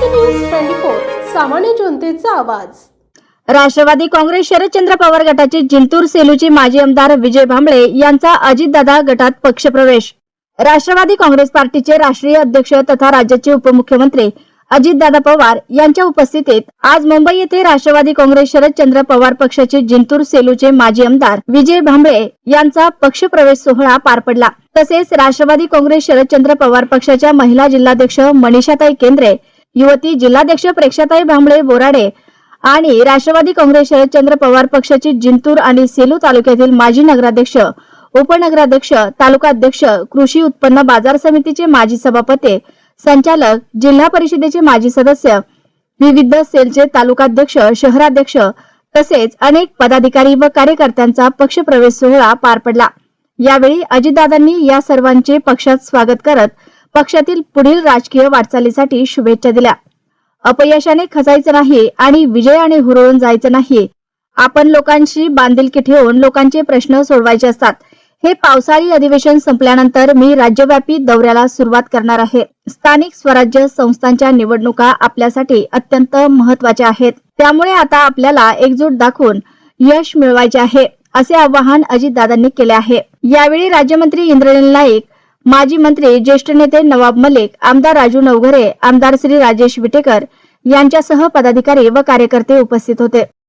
Maharashtra news twenty four सामान्य जनतेचा आवाज. राष्ट्रवादी काँग्रेस शरदचंद्र पवार गटाचे जिंतूर सेलूचे माजी आमदार विजय भांबळे यांचा अजितदादा गटात पक्षप्रवेश. राष्ट्रवादी काँग्रेस पार्टीचे राष्ट्रीय अध्यक्ष तथा राज्याचे उपमुख्यमंत्री अजितदादा पवार यांच्या उपस्थितीत आज मुंबई येथे राष्ट्रवादी काँग्रेस शरदचंद्र पवार पक्षाचे जिंतूर सेलूचे माजी आमदार विजय भांबळे यांचा पक्षप्रवेश सोहळा पार पडला. तसेच राष्ट्रवादी काँग्रेस शरदचंद्र पवार पक्षाच्या महिला जिल्हाध्यक्ष मनीषाताई केंद्रे युवती जिल्हाध्यक्ष प्रेक्षाताई भांबळे बोराडे आणि राष्ट्रवादी काँग्रेस शरदचंद्र पवार पक्षाचे जिंतूर आणि सेलू तालुक्यातील माजी नगराध्यक्ष उपनगराध्यक्ष तालुकाध्यक्ष कृषी उत्पन्न बाजार समितीचे माजी सभापती संचालक जिल्हा परिषदेचे माजी सदस्य विविध सेलचे तालुकाध्यक्ष शहराध्यक्ष तसेच अनेक पदाधिकारी व कार्यकर्त्यांचा पक्षप्रवेश सोहळा पार पडला. यावेळी अजितदादांनी या सर्वांचे पक्षात स्वागत करत पक्षातील पुढील राजकीय वाटचालीसाठी शुभेच्छा दिल्या. अपयशाने खचायचं नाही आणि विजयाने हुरळून जायचं नाही. आपण लोकांशी बांधिलकी ठेवून लोकांचे प्रश्न सोडवायचे असतात. हे पावसाळी अधिवेशन संपल्यानंतर मी राज्यव्यापी दौऱ्याला सुरुवात करणार आहे. स्थानिक स्वराज्य संस्थांच्या निवडणुका आपल्यासाठी अत्यंत महत्त्वाच्या आहेत. त्यामुळे आता आपल्याला एकजूट दाखवून यश मिळवायचे आहे असे आवाहन अजितदादांनी केले आहे. यावेळी राज्यमंत्री इंद्रनील नाईक माजी मंत्री ज्येष्ठ नेते नवाब मलिक आमदार राजू नवघरे आमदार श्री राजेश विटेकर यांच्यासह पदाधिकारी व कार्यकर्ते उपस्थित होते.